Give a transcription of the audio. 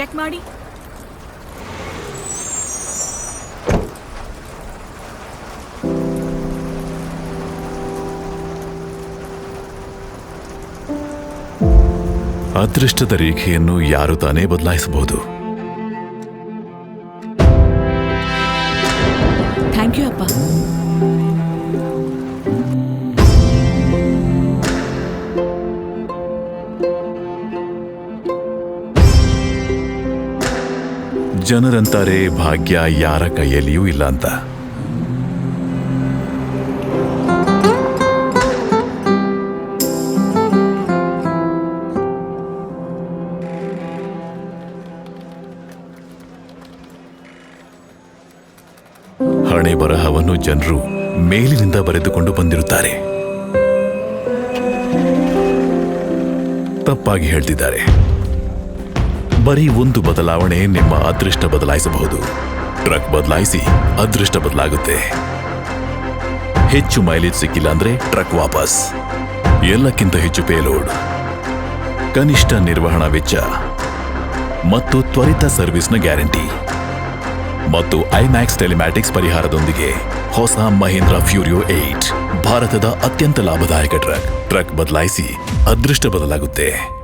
Check ಮಾಡಿ. ಅದೃಷ್ಟದ ರೇಖೆಯನ್ನು ಯಾರು ತಾನೇ ಬದಲಾಯಿಸಬಹುದು? ಥ್ಯಾಂಕ್ ಯು ಅಪ್ಪ. ಜನರಂತಾರೆ ಭಾಗ್ಯ ಯಾರ ಕೈಯಲ್ಲಿಯೂ ಇಲ್ಲ ಅಂತ. ಹಣೆ ಬರಹವನ್ನು ಜನರು ಮೇಲಿನಿಂದ ಬರೆದುಕೊಂಡು ಬಂದಿರುತ್ತಾರೆ. ತಪ್ಪಾಗಿ ಹೇಳ್ತಿದ್ದಾರೆ. ಬರೀ ಒಂದು ಬದಲಾವಣೆ ನಿಮ್ಮ ಅದೃಷ್ಟ ಬದಲಾಯಿಸಬಹುದು. ಟ್ರಕ್ ಬದಲಾಯಿಸಿ ಅದೃಷ್ಟ ಬದಲಾಗುತ್ತೆ. ಹೆಚ್ಚು ಮೈಲೇಜ್ ಸಿಕ್ಕಿಲ್ಲ ಅಂದ್ರೆ ಟ್ರಕ್ ವಾಪಸ್. ಎಲ್ಲಕ್ಕಿಂತ ಹೆಚ್ಚು ಪೇಲೋಡ್. ಕನಿಷ್ಠ ನಿರ್ವಹಣಾ ವೆಚ್ಚ. ಮತ್ತು ತ್ವರಿತ ಸರ್ವಿಸ್ನ ಗ್ಯಾರಂಟಿ. ಮತ್ತು ಐಮ್ಯಾಕ್ಸ್ ಟೆಲಿಮ್ಯಾಟಿಕ್ಸ್ ಪರಿಹಾರದೊಂದಿಗೆ ಹೊಸ ಮಹೇಂದ್ರ ಫ್ಯೂರಿಯೋ ಏಟ್, ಭಾರತದ ಅತ್ಯಂತ ಲಾಭದಾಯಕ ಟ್ರಕ್. ಟ್ರಕ್ ಬದಲಾಯಿಸಿ ಅದೃಷ್ಟ ಬದಲಾಗುತ್ತೆ.